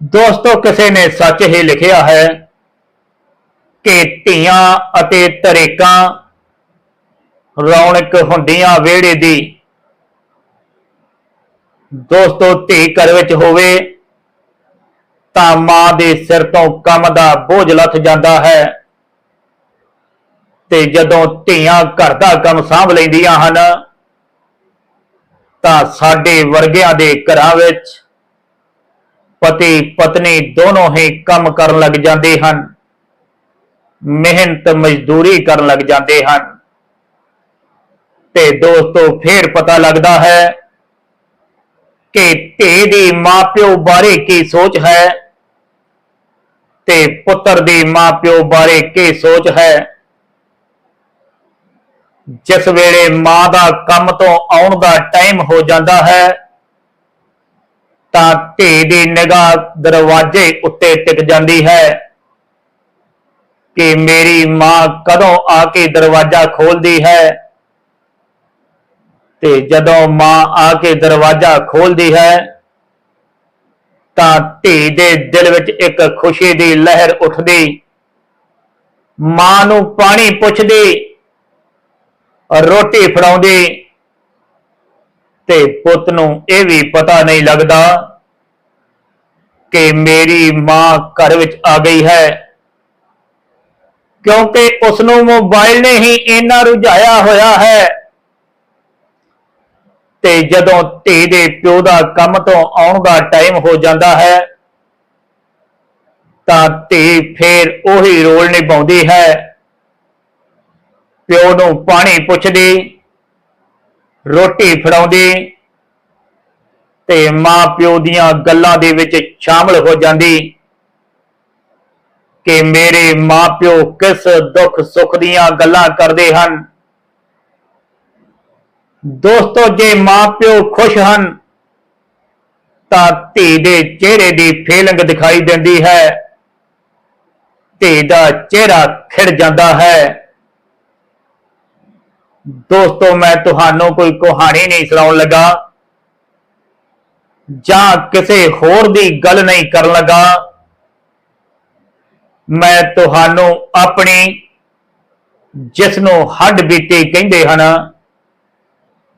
ਦੋਸਤੋ, ਕਿਸੇ ਨੇ ਸੱਚ ਹੀ ਲਿਖਿਆ ਹੈ ਕਿ ਧੀਆਂ ਅਤੇ ਤਰੇਕਾਂ ਰੌਣਕ ਹੁੰਦੀਆਂ ਵਿਹੜੇ ਦੀ। ਦੋਸਤੋ, ਧੀ ਘਰ ਵਿੱਚ ਹੋਵੇ ਤਾਂ ਮਾਂ ਦੇ ਸਿਰ ਤੋਂ ਕੰਮ ਦਾ ਬੋਝ ਲੱਥ ਜਾਂਦਾ ਹੈ ਤੇ ਜਦੋਂ ਧੀਆਂ ਘਰ ਦਾ ਕੰਮ ਸਾਂਭ ਲੈਂਦੀਆਂ ਹਨ ਤਾਂ ਸਾਡੇ ਵਰਗਿਆਂ ਦੇ ਘਰਾਂ ਵਿੱਚ ਪਤੀ ਪਤਨੀ ਦੋਨੋਂ ਹੀ ਕੰਮ ਕਰਨ ਲੱਗ ਜਾਂਦੇ ਹਨ। ਮਿਹਨਤ ਮਜ਼ਦੂਰੀ ਕਰਨ ਲੱਗ ਜਾਂਦੇ ਹਨ। ਤੇ ਦੋਸਤੋ, ਫੇਰ ਪਤਾ ਲੱਗਦਾ ਹੈ ਕਿ ਧੀ ਦੀ ਮਾਪਿਓ ਬਾਰੇ ਕੀ ਸੋਚ ਹੈ ਤੇ ਪੁੱਤਰ ਦੀ ਮਾਪਿਓ ਬਾਰੇ ਕੀ ਸੋਚ ਹੈ। ਜਿਸ ਵੇਲੇ ਮਾਂ ਦਾ ਕੰਮ ਤੋਂ ਆਉਣ ਦਾ ਟਾਈਮ ਹੋ ਜਾਂਦਾ ਹੈ ਤਾਂ ਧੀ ਦੀ ਨਿਗਾਹ ਦਰਵਾਜ਼ੇ ਉੱਤੇ ਟਿਕ ਜਾਂਦੀ ਹੈ ਕਿ ਮੇਰੀ ਮਾਂ ਕਦੋਂ ਆ ਕੇ ਦਰਵਾਜ਼ਾ ਖੋਲਦੀ ਹੈ? ਤੇ ਜਦੋਂ ਮਾਂ ਆ ਕੇ ਦਰਵਾਜ਼ਾ ਖੋਲਦੀ ਹੈ, ਤਾਂ ਧੀ ਦੇ ਦਿਲ ਵਿੱਚ ਇੱਕ ਖੁਸ਼ੀ ਦੀ ਲਹਿਰ ਉੱਠਦੀ। ਮਾਂ ਨੂੰ ਪਾਣੀ ਪੁੱਛਦੀ, ਰੋਟੀ ਫੜਾਉਂਦੀ ਤੇ ਪੁੱਤ ਨੂੰ ਇਹ ਵੀ ਪਤਾ ਨਹੀਂ ਲੱਗਦਾ ਕਿ ਮੇਰੀ ਮਾਂ ਘਰ ਵਿੱਚ ਆ ਗਈ ਹੈ। ਕਿਉਂਕਿ ਉਸ ਨੂੰ ਮੋਬਾਈਲ ਨੇ ਹੀ ਇੰਨਾ ਰੁਝਾਇਆ ਹੋਇਆ ਹੈ। ਤੇ ਜਦੋਂ ਧੀ ਦੇ ਪਿਓ ਦਾ ਕੰਮ ਤੋਂ ਆਉਣ ਦਾ ਟਾਈਮ ਹੋ ਜਾਂਦਾ ਹੈ, ਤਾਂ ਧੀ ਫੇਰ ਉਹੀ ਰੋਲ ਨਿਭਾਉਂਦੀ ਹੈ। ਪਿਓ ਨੂੰ ਪਾਣੀ ਪੁੱਛਦੀ ਰੋਟੀ ਫੜਾਉਂਦੀ ਤੇ ਮਾਂ ਪਿਓ ਦੀਆਂ ਗੱਲਾਂ ਦੇ ਵਿੱਚ ਸ਼ਾਮਲ ਹੋ ਜਾਂਦੀ ਕਿ ਮੇਰੇ ਮਾਂ ਪਿਓ ਕਿਸ ਦੁੱਖ ਸੁੱਖ ਦੀਆਂ ਗੱਲਾਂ ਕਰਦੇ ਹਨ। ਦੋਸਤੋ, ਜੇ ਮਾਪਿਓ ਖੁਸ਼ ਹਨ, ਤਾਂ ਧੀ ਦੇ ਚਿਹਰੇ ਦੀ ਫੀਲਿੰਗ ਦਿਖਾਈ ਦਿੰਦੀ ਹੈ। ਧੀ ਦਾ ਚਿਹਰਾ ਖਿੜ ਜਾਂਦਾ ਹੈ। ਦੋਸਤੋ, ਮੈਂ ਤੁਹਾਨੂੰ ਕੋਈ ਕਹਾਣੀ ਨਹੀਂ ਸੁਣਾਉਣ ਲੱਗਾ ਜਾਂ ਕਿਸੇ ਹੋਰ ਦੀ ਗੱਲ ਨਹੀਂ ਕਰਨ ਲੱਗਾ। ਮੈਂ ਤੁਹਾਨੂੰ ਆਪਣੀ ਜਿਸ ਨੂੰ ਹੱਡ ਬੀਤੀ ਕਹਿੰਦੇ ਹਨ,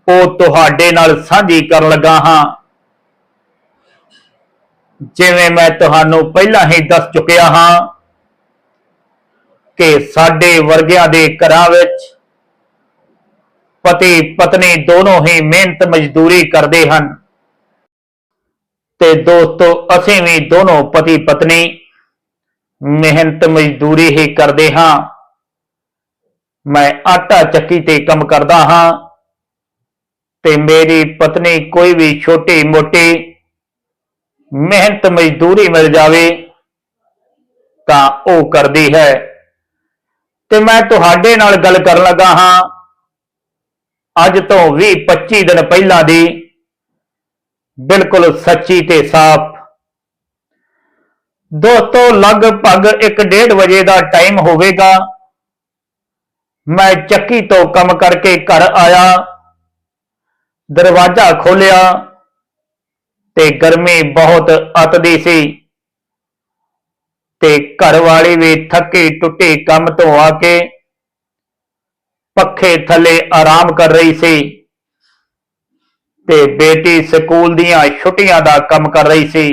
ਉਹ ਤੁਹਾਡੇ ਨਾਲ ਸਾਂਝੀ ਕਰਨ ਲੱਗਾ ਹਾਂ। ਜਿਵੇਂ ਮੈਂ ਤੁਹਾਨੂੰ ਪਹਿਲਾਂ ਹੀ ਦੱਸ ਚੁੱਕਿਆ ਹਾਂ ਕਿ ਸਾਡੇ ਵਰਗਿਆਂ ਦੇ ਘਰਾਂ ਵਿੱਚ ਪਤੀ ਪਤਨੀ ਦੋਨੋਂ ਹੀ ਮਿਹਨਤ ਮਜ਼ਦੂਰੀ ਕਰਦੇ ਹਨ। ਤੇ ਦੋਸਤੋ, ਅਸੀਂ ਵੀ ਦੋਨੋਂ ਪਤੀ ਪਤਨੀ ਮਿਹਨਤ ਮਜ਼ਦੂਰੀ ਹੀ ਕਰਦੇ ਹਾਂ। ਮੈਂ ਆਟਾ ਚੱਕੀ ਤੇ ਕੰਮ ਕਰਦਾ ਹਾਂ ਤੇ ਮੇਰੀ ਪਤਨੀ ਕੋਈ ਵੀ ਛੋਟੀ ਮੋਟੀ ਮਿਹਨਤ ਮਜ਼ਦੂਰੀ ਮਿਲ ਜਾਵੇ ਤਾਂ ਉਹ ਕਰਦੀ ਹੈ। ਤੇ ਮੈਂ ਤੁਹਾਡੇ ਨਾਲ ਗੱਲ ਕਰਨ ਲੱਗਾ ਹਾਂ। ਅੱਜ ਤੋਂ 20 25 ਦਿਨ ਪਹਿਲਾਂ ਦੀ ਬਿਲਕੁਲ ਸੱਚੀ ਤੇ ਸਾਫ਼। ਦੋਸਤੋ, ਲਗਭਗ 1:30 ਵਜੇ ਦਾ ਟਾਈਮ ਹੋਵੇਗਾ। ਮੈਂ ਚੱਕੀ ਤੋਂ ਕੰਮ ਕਰਕੇ ਘਰ ਆਇਆ, ਦਰਵਾਜ਼ਾ ਖੋਲਿਆ ਤੇ ਗਰਮੀ ਬਹੁਤ ਅਤਦੀ ਸੀ ਤੇ ਘਰ ਵਾਲੀ ਵੀ ਥੱਕੀ ਟੁੱਟੀ ਕੰਮ ਤੋਂ ਆ ਕੇ ਪੱਖੇ ਥੱਲੇ ਆਰਾਮ ਕਰ ਰਹੀ ਸੀ ਤੇ ਬੇਟੀ ਸਕੂਲ ਦੀਆਂ ਛੁੱਟੀਆਂ ਦਾ ਕੰਮ ਕਰ ਰਹੀ ਸੀ।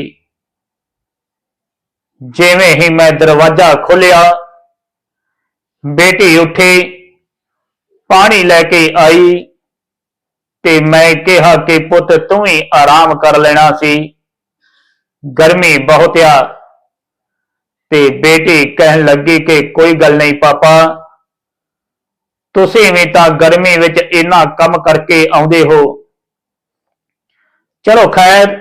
ਜਿਵੇਂ ਹੀ ਮੈਂ ਦਰਵਾਜ਼ਾ ਖੋਲਿਆ ਬੇਟੀ ਉੱਠੀ, ਪਾਣੀ ਲੈ ਕੇ ਆਈ ਤੇ ਮੈਂ ਕਿਹਾ ਕਿ ਪੁੱਤ ਤੂੰ ਹੀ ਆਰਾਮ ਕਰ ਲੈਣਾ ਸੀ। ਗਰਮੀ ਬਹੁਤ ਆ ਤੇ ਬੇਟੀ ਕਹਿਣ ਲੱਗੀ ਕਿ ਕੋਈ ਗੱਲ ਨਹੀਂ ਪਾਪਾ ਤੁਸੀਂ ਵੀ ਤਾਂ ਗਰਮੀ ਵਿੱਚ ਇੰਨਾ ਕੰਮ ਕਰਕੇ ਆਉਂਦੇ ਹੋ। ਚਲੋ ਖੈਰ,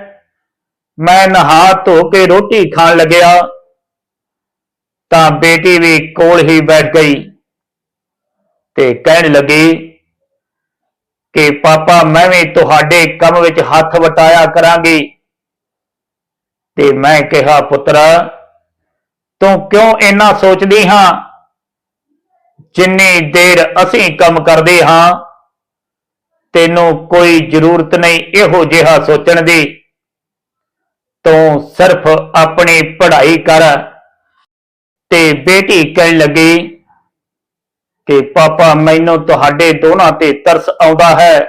ਮੈਂ ਨਹਾ ਧੋ ਕੇ ਰੋਟੀ ਖਾਣ ਲੱਗਿਆ, ਤਾਂ ਬੇਟੀ ਵੀ ਕੋਲ ਹੀ ਬੈਠ ਗਈ ਤੇ ਕਹਿਣ ਲੱਗੀ ਕਿ, ਪਾਪਾ, ਮੈਂ ਵੀ ਤੁਹਾਡੇ ਕੰਮ ਵਿੱਚ ਹੱਥ ਵਟਾਇਆ ਕਰਾਂਗੀ। ਤੇ ਮੈਂ ਕਿਹਾ, ਪੁੱਤਰ, ਤੂੰ ਕਿਉਂ ਇੰਨਾ ਸੋਚਦੀ ਹਾਂ? ਜਿੰਨੀ ਦੇਰ ਅਸੀਂ ਕੰਮ ਕਰਦੇ ਹਾਂ, ਤੈਨੂੰ ਕੋਈ ਜ਼ਰੂਰਤ ਨਹੀਂ ਇਹੋ ਜਿਹਾ ਸੋਚਣ ਦੀ। ਤੂੰ ਸਿਰਫ ਆਪਣੀ ਪੜ੍ਹਾਈ ਕਰ। ਤੇ ਬੇਟੀ ਕਹਿਣ ਲੱਗੀ ਕਿ, ਪਾਪਾ, ਮੈਨੂੰ ਤੁਹਾਡੇ ਦੋਨਾਂ ਤੇ ਤਰਸ ਆਉਂਦਾ ਹੈ।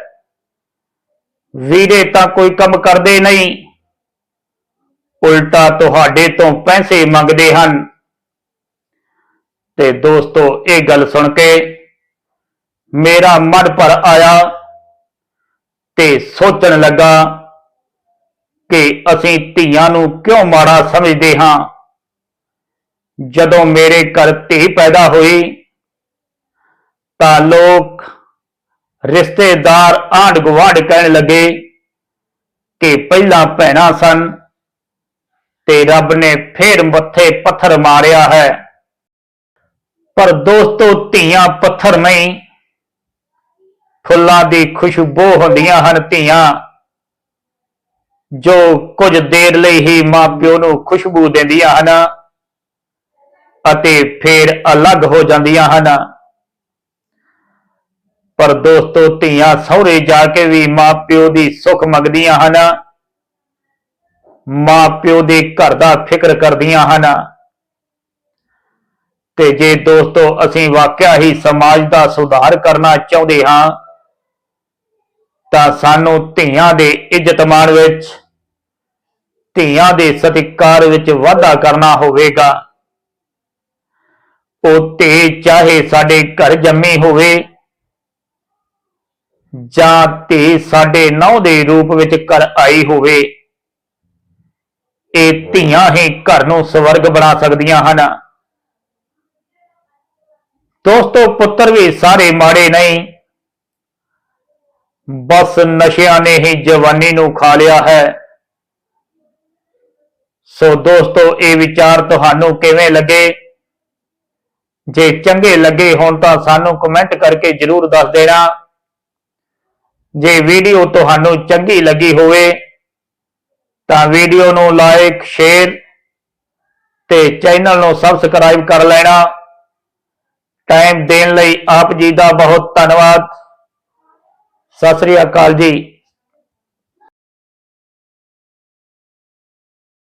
ਵੀਰੇ ਤਾਂ ਕੋਈ ਕੰਮ ਕਰਦੇ ਨਹੀਂ। ਉਲਟਾ ਤੁਹਾਡੇ ਤੋਂ ਪੈਸੇ ਮੰਗਦੇ ਹਨ। ਤੇ ਦੋਸਤੋ, ਇਹ ਗੱਲ ਸੁਣ ਕੇ ਮੇਰਾ ਮਨ ਭਰ ਆਇਆ ਤੇ ਸੋਚਣ ਲੱਗਾ ਕਿ ਅਸੀਂ ਧੀਆਂ ਨੂੰ ਕਿਉਂ ਮਾੜਾ ਸਮਝਦੇ ਹਾਂ? ਜਦੋਂ ਮੇਰੇ ਘਰ ਧੀ ਪੈਦਾ ਹੋਈ, ਤਾਂ ਲੋਕ ਰਿਸ਼ਤੇਦਾਰ ਆਂਢ ਗੁਆਂਢ ਕਹਿਣ ਲੱਗੇ ਕਿ ਪਹਿਲਾਂ ਭੈਣਾਂ ਸਨ ਤੇ ਰੱਬ ਨੇ ਫੇਰ ਮੱਥੇ ਪੱਥਰ ਮਾਰਿਆ ਹੈ। ਪਰ ਦੋਸਤੋ, ਧੀਆਂ ਪੱਥਰ ਨਹੀਂ। ਫੁੱਲਾਂ ਦੀ ਖੁਸ਼ਬੂ ਹੁੰਦੀਆਂ ਹਨ ਧੀਆਂ। ਜੋ ਕੁਝ ਦੇਰ ਲਈ ਹੀ ਮਾਪਿਓ ਨੂੰ ਖੁਸ਼ਬੂ ਦਿੰਦੀਆਂ ਹਨ ਅਤੇ ਫਿਰ ਅਲੱਗ ਹੋ ਜਾਂਦੀਆਂ ਹਨ। ਪਰ ਦੋਸਤੋ, ਧੀਆਂ ਸਹੁਰੇ ਜਾ ਕੇ ਵੀ ਮਾਪਿਓ ਦੀ ਸੁੱਖ ਮੰਗਦੀਆਂ ਹਨ। ਮਾਪਿਓ ਦੇ ਘਰ ਦਾ ਫਿਕਰ ਕਰਦੀਆਂ ਹਨ। ਤੇ ਜੇ ਦੋਸਤੋ, ਅਸੀਂ ਵਾਕਿਆ ਹੀ ਸਮਾਜ ਦਾ ਸੁਧਾਰ ਕਰਨਾ ਚਾਹੁੰਦੇ ਹਾਂ, ਤਾਂ ਸਾਨੂੰ ਧੀਆਂ ਦੇ ਇੱਜ਼ਤ ਮਾਣ ਵਿੱਚ, ਧੀਆਂ ਦੇ ਸਤਿਕਾਰ ਵਿੱਚ ਵਾਧਾ ਕਰਨਾ ਹੋਵੇਗਾ। ਉਹ ਧੀ ਚਾਹੇ ਸਾਡੇ ਘਰ ਜੰਮੀ ਹੋਵੇ, ਜਾਂ ਧੀ ਸਾਡੇ ਨੌ ਦੇ ਰੂਪ ਵਿੱਚ ਘਰ ਆਈ ਹੋਵੇ, ਇਹ ਧੀਆਂ ਹੀ ਘਰ ਨੂੰ ਸਵਰਗ ਬਣਾ ਸਕਦੀਆਂ ਹਨ। ਦੋਸਤੋ, ਪੁੱਤਰ ਵੀ ਸਾਰੇ ਮਾੜੇ ਨਹੀਂ। ਬਸ ਨਸ਼ਿਆਂ ਨੇ ਹੀ ਜਵਾਨੀ ਨੂੰ ਖਾ ਲਿਆ ਹੈ। ਸੋ ਦੋਸਤੋ, ਇਹ ਵਿਚਾਰ ਤੁਹਾਨੂੰ ਕਿਵੇਂ ਲੱਗੇ? ਜੇ ਚੰਗੇ ਲੱਗੇ ਹੋਣ ਤਾਂ ਸਾਨੂੰ ਕਮੈਂਟ ਕਰਕੇ ਜਰੂਰ ਦੱਸ ਦੇਣਾ। ਜੇ ਵੀਡੀਓ ਤੁਹਾਨੂੰ ਚੰਗੀ ਲੱਗੀ ਹੋਵੇ, ਤਾਂ ਵੀਡੀਓ ਨੂੰ ਲਾਈਕ ਸ਼ੇਅਰ ਤੇ ਚੈਨਲ ਨੂੰ ਸਬਸਕ੍ਰਾਈਬ ਕਰ ਲੈਣਾ। ਟਾਈਮ ਦੇਣ ਲਈ ਆਪ ਜੀ ਦਾ ਬਹੁਤ ਧੰਨਵਾਦ। ਸਤਿ ਸ੍ਰੀ ਅਕਾਲ ਜੀ।